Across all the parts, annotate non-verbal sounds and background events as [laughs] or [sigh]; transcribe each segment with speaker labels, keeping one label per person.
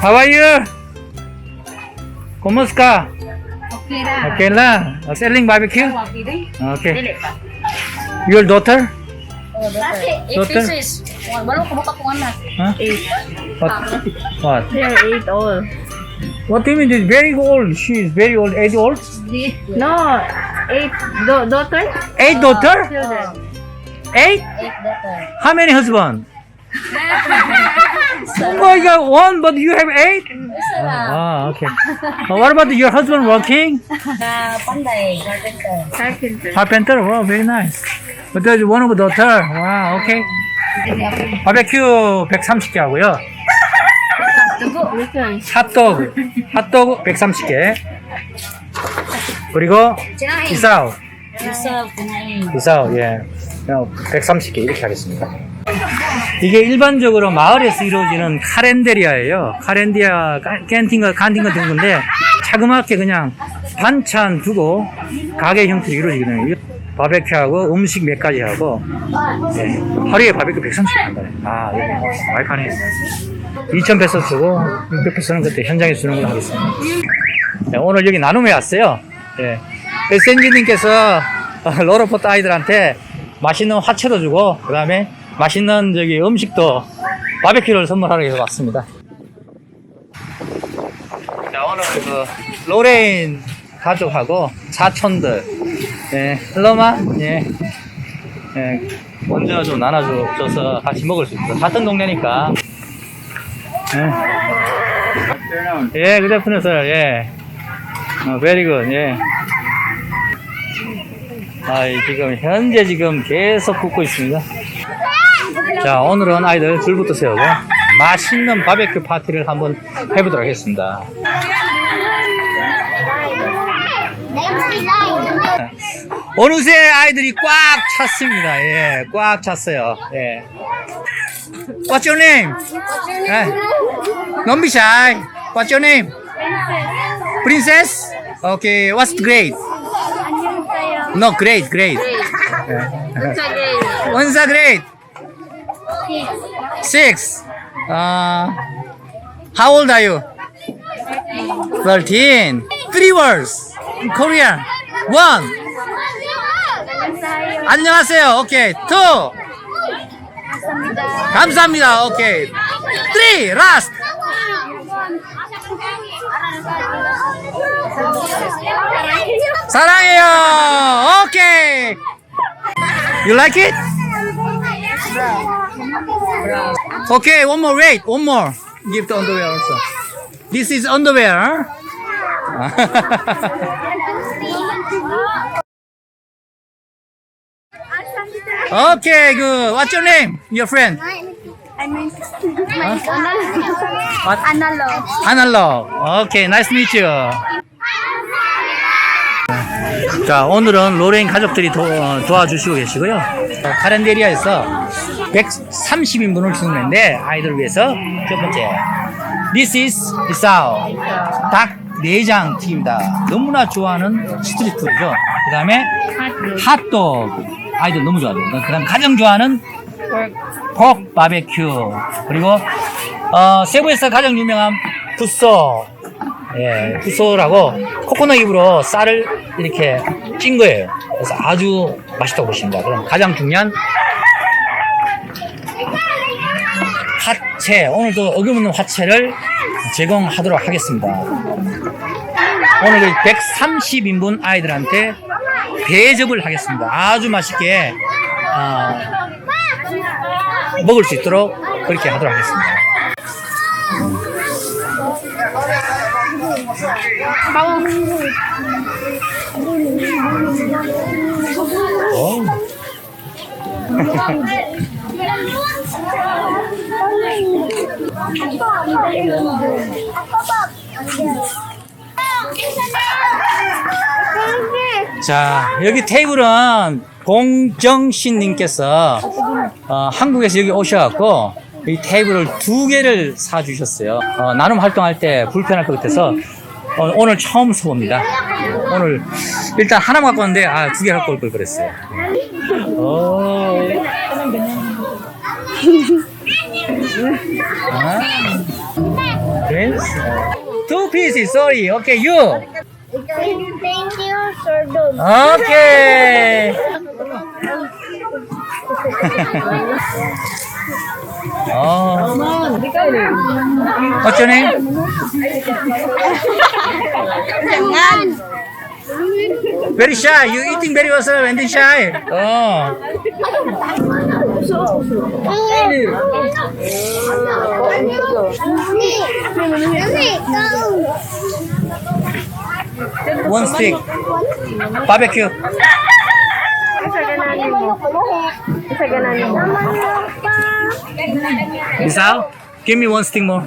Speaker 1: How are you? ¿Cómo está?
Speaker 2: Okay ra.
Speaker 1: Okay lang. Selling barbecue?
Speaker 2: Oh, okay din.
Speaker 1: Okay.
Speaker 2: Dili pa.
Speaker 1: Your daughter?
Speaker 2: Oh, dati. Eight
Speaker 1: Daughter?
Speaker 2: pieces. Walo ko buka kung anak.
Speaker 1: Huh?
Speaker 2: Eight.
Speaker 1: What? What?
Speaker 2: They're eight all.
Speaker 1: What do you mean? She's very old. She is very old. Eight old?
Speaker 2: No, eight do- daughter.
Speaker 1: Eight oh, daughter?
Speaker 2: Children.
Speaker 1: Eight?
Speaker 2: Eight daughter.
Speaker 1: How many husband? [laughs] oh my god, one, but you have eight? Ah, okay. Uh, what about your husband working?
Speaker 2: Na panday. Carpenter. Carpenter.
Speaker 1: Carpenter? Wow, very nice. But there's one of daughter. Wow, okay. 바베큐 130개 하고요. 핫도그, 핫도그 130개. 그리고. 이사우. 이사우, 예. 130개 이렇게 하겠습니다. 이게 일반적으로 마을에서 이루어지는 카렌데리아예요. 카렌디아 까- 캔팅과 간팅 같은 건데 자그맣게 그냥 반찬 두고 가게 형태로 이루어지거든요. 바베큐하고 음식 몇 가지 하고 예. 하루에 바베큐 130개 한다네. 아, 예. 말카네. 2,000 페소 쓰고 600 페소는 그때 현장에 주는 걸로 하겠습니다. 네, 오늘 여기 나눔에 왔어요. 예. 센지님께서 [laughs] 로로포트 아이들한테 맛있는 화채도 주고 그 다음에 맛있는 저기 음식도 바베큐를 선물하러 해서 왔습니다. 자 오늘 그 로레인 가족하고 사촌들 예, 헬로마 예, 예, 먼저 좀 나눠줘서 같이 먹을 수 있어. 같은 동네니까. 예, 예 sir. 예. 어, very good. 예. 아, 이 지금 현재 지금 계속 굽고 있습니다. 자, 오늘은 아이들 줄부터 세우고 맛있는 바베큐 파티를 한번 해보도록 하겠습니다. 어느새 아이들이 꽉 찼습니다. 예, 꽉 찼어요. 예. What's your name? 예. Don't be shy. What's your name? Princess? Okay, what's grade? No, grade, grade. What's the grade? Six. Uh, how old are you? Thirteen. Three words in Korean. One. 안녕하세요. Okay. Two. 감사합니다. Okay. Three. Last. 사랑해요. Okay. You like it? Okay, one more. Wait, one more. Give the underwear also. This is underwear. okay, good. What's your name? Your friend? What?
Speaker 3: Analog.
Speaker 1: Analog. Okay, nice to meet you. 자, 오늘은 로레인 가족들이 도, 와주시고 계시고요. 어, 카렌데리아에서 130인분을 주문했는데 아이들을 위해서 첫 번째. This is 이사오. 닭 내장 튀김입니다. 너무나 좋아하는 스트리트 푸드죠. 그 다음에 핫도그. 아이들 너무 좋아하죠. 그 다음 가장 좋아하는 퍽 바베큐. 그리고 어, 세부에서 가장 유명한 푸소. 예, 푸소라고 코코넛 잎으로 쌀을 이렇게 찐 거예요. 그래서 아주 맛있다고 보십니다. 그럼 가장 중요한 화채. 오늘도 어김없는 화채를 제공하도록 하겠습니다. 오늘 130인분 아이들한테 대접을 하겠습니다. 아주 맛있게 어, 먹을 수 있도록 그렇게 하도록 하겠습니다. 어 [laughs] 우. 자, 여기 테이블은 공정신님께서 어, 한국에서 여기 오셔갖고 이 테이블을 두 개를 사주셨어요. 어, 나눔 활동할 때 불편할 것 같아서 어, 오늘 처음 써봅니다. 오늘 일단 하나만 갖고 왔는데 아, 두 개 갖고 올 걸 그랬어요. 오. 아. Yes. Two pieces. Sorry. Okay, you.
Speaker 3: Thank you, Sir Dom.
Speaker 1: Okay. oh. What's your name? Very shy. You eating very well, sir, and shy. Oh. One stick. Barbecue. Isao, give me one stick more.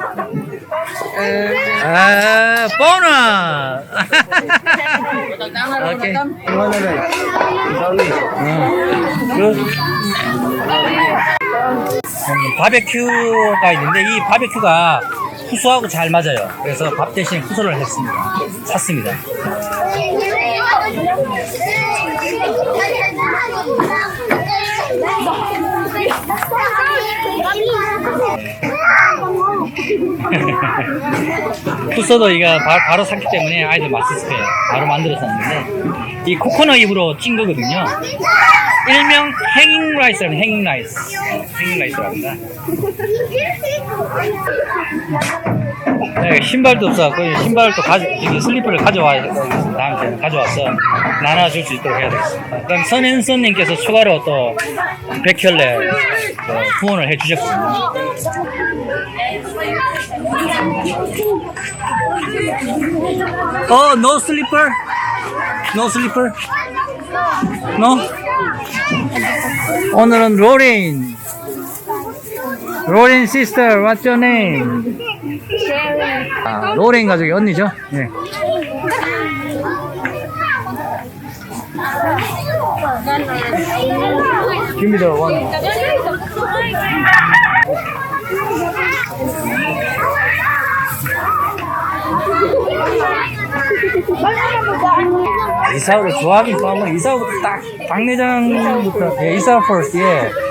Speaker 1: Ah, bonus. [laughs] okay. 음, good. 음, 바베큐가 있는데 이 바베큐가 후수하고 잘 맞아요. 그래서 밥 대신 후수를 했습니다. 샀습니다. [laughs] 후서도 이거 바, 로 샀기 때문에 아이들 거예요. 바로 만들어서 놨는데 이 코코넛 잎으로 찐 거거든요. 일명 행잉 라이스라는 행잉 라이스. 행잉 라이스랍니다. 네, 신발도 없어갖고 신발을 또 가져 저기 슬리퍼를 가져와야 다음에 가져와서 나눠줄 수 있도록 해야 되겠습니다. 그럼 선앤선님께서 추가로 또 100켤레 후원을 해주셨습니다. Oh, no slipper? No slipper? No? 오늘은 로린 sister, what's your name? 아, 로렌 가족의 언니죠? 네. Give me. 이사오를 좋아하긴 좋아하면 이사오부터 딱 당내장부터 예, 이사오 first 예.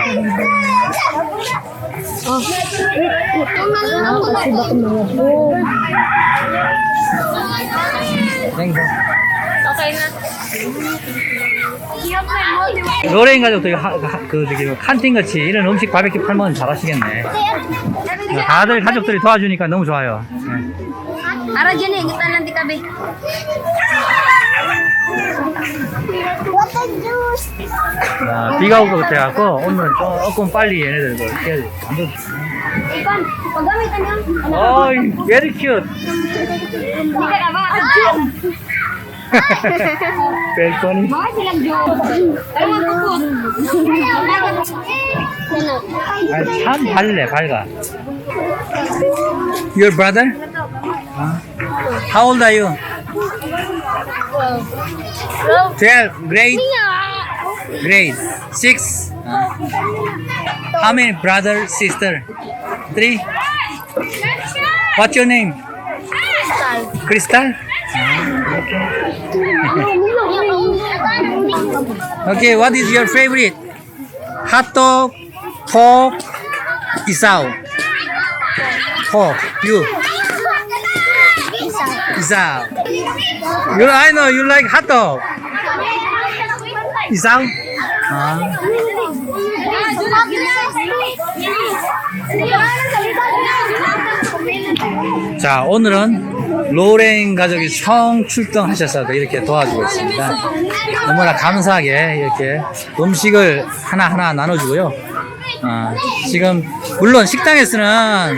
Speaker 1: 이거 하, 하- 그 저기 뭐 칸틴 같이 이런 음식 바베큐 팔면 잘하시겠네. 다들 가족들이 도와주니까 너무 좋아요. 네.
Speaker 2: Ara dyan eh, kita lang di kabe.
Speaker 3: What a juice!
Speaker 1: 아, 비가 올것 같아갖고 오늘 조금 빨리 얘네들 걸 해야 돼. 완전.
Speaker 3: Ikan, paggamit ano?
Speaker 1: 어이, very cute.
Speaker 3: Hindi ka na ba?
Speaker 1: very funny.
Speaker 3: Mga silang Diyos. Ay, magkukot.
Speaker 1: 아니, 참 밝네, 밝아. Your brother? 아. How old are you? 12. Grade? Grade. 6. How many brother, sister? 3. What's your name? Crystal? Crystal? Ah. [laughs] Okay, what is your favorite? Hot dog, pork, isaw. Pork, you. Isaw. You, I know you like hot dog. Ah. 자, 오늘은 로렌 가족이 총 출동하셔서 이렇게 도와주고 있습니다. 너무나 감사하게 이렇게 음식을 하나하나 나눠주고요. 어, 지금, 물론 식당에서는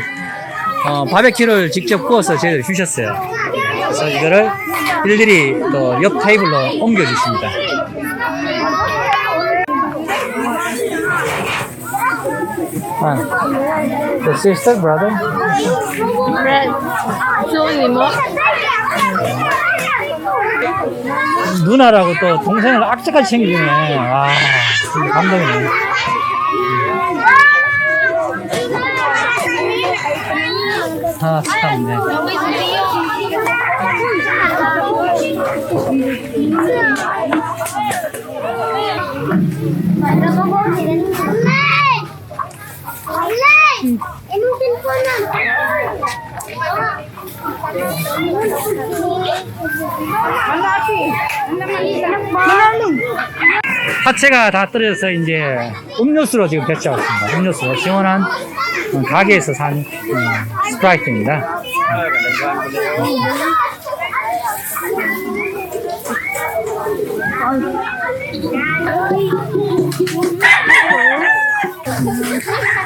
Speaker 1: 어, 바베큐를 직접 구워서 저희들 주셨어요. 그래서 이거를 일일이 또 옆 테이블로 옮겨주십니다. 아, the sister, brother?
Speaker 2: Suon mo?
Speaker 1: 누나라고 또 동생을 악착같이 챙기네. 와, 진짜 감동이네. 아, 참네.
Speaker 3: Ko na.
Speaker 1: 파채가 다 떨어져서 이제 음료수로 지금 대체하고 있습니다. 음료수. 시원한 어, 가게에서 산 음, 스프라이트입니다.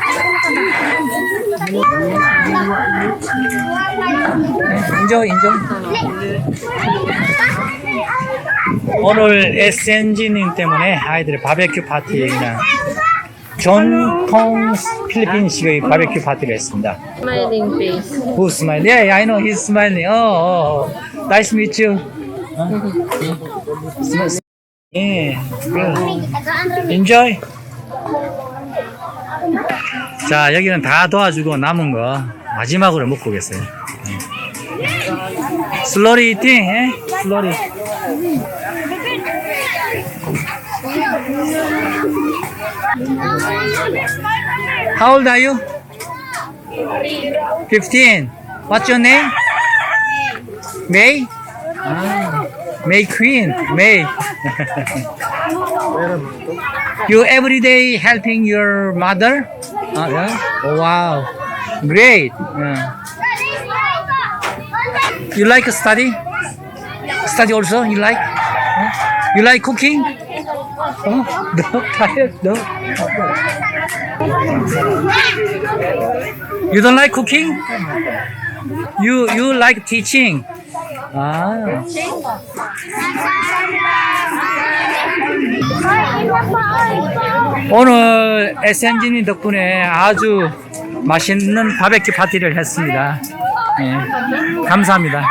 Speaker 1: [laughs] 인정, 인정. 오늘 SNG님 때문에 아이들의 바베큐 파티 그냥 전통 필리핀식의 바베큐 파티를 했습니다.
Speaker 2: Smiling face.
Speaker 1: Who's smiling? Yeah, I know he's smiling. Oh, oh, oh. nice to meet you. Yeah, good. Enjoy. 자, 여기는 다 도와주고 남은 거 마지막으로 먹고 오겠어요. 슬러리 eating, 예? 슬러리. How old are you? 15. What's your name? May? Ah, May Queen. May. [laughs] you every day helping your mother? Ah, yeah? Oh, wow. Great. Yeah. You like to study? Study also? You like? Huh? You like cooking? Oh, no, tired? No. You don't like cooking? You you like teaching? 아, 오늘 SNG님 덕분에 아주 맛있는 바베큐 파티를 했습니다. 예, 감사합니다.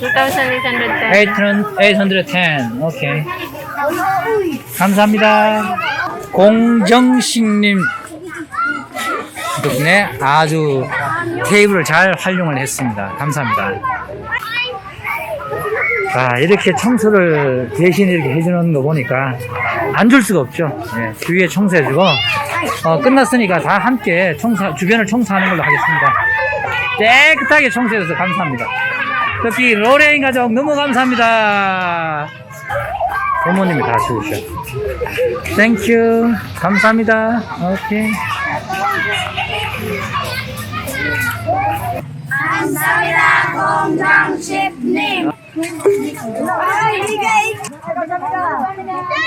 Speaker 2: 2,810.
Speaker 1: 810, 오케이. 감사합니다. 공정식님 덕분에 아주 테이블을 잘 활용을 했습니다. 감사합니다. 아, 이렇게 청소를 대신 이렇게 해주는 거 보니까 안 줄 수가 없죠. 예, 주위에 청소해주고, 어, 끝났으니까 다 함께 청소, 주변을 청소하는 걸로 하겠습니다. 깨끗하게 청소해줘서 감사합니다. 특히 로레인 가족 너무 감사합니다. 부모님이 다 주우셔. 땡큐. 감사합니다. 오케이.
Speaker 4: Ang sabi na akong gang ship name. Ay, bigay!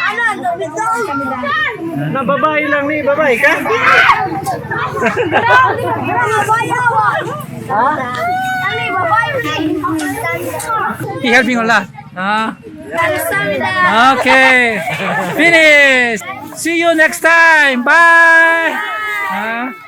Speaker 4: Ano? Ito? Na babae lang ni, babae ka? Babae awan! Ha? Ano, babae lang!
Speaker 1: He helping a lot. Ah. Okay. Finish. See you next time. Bye. Bye. Ah.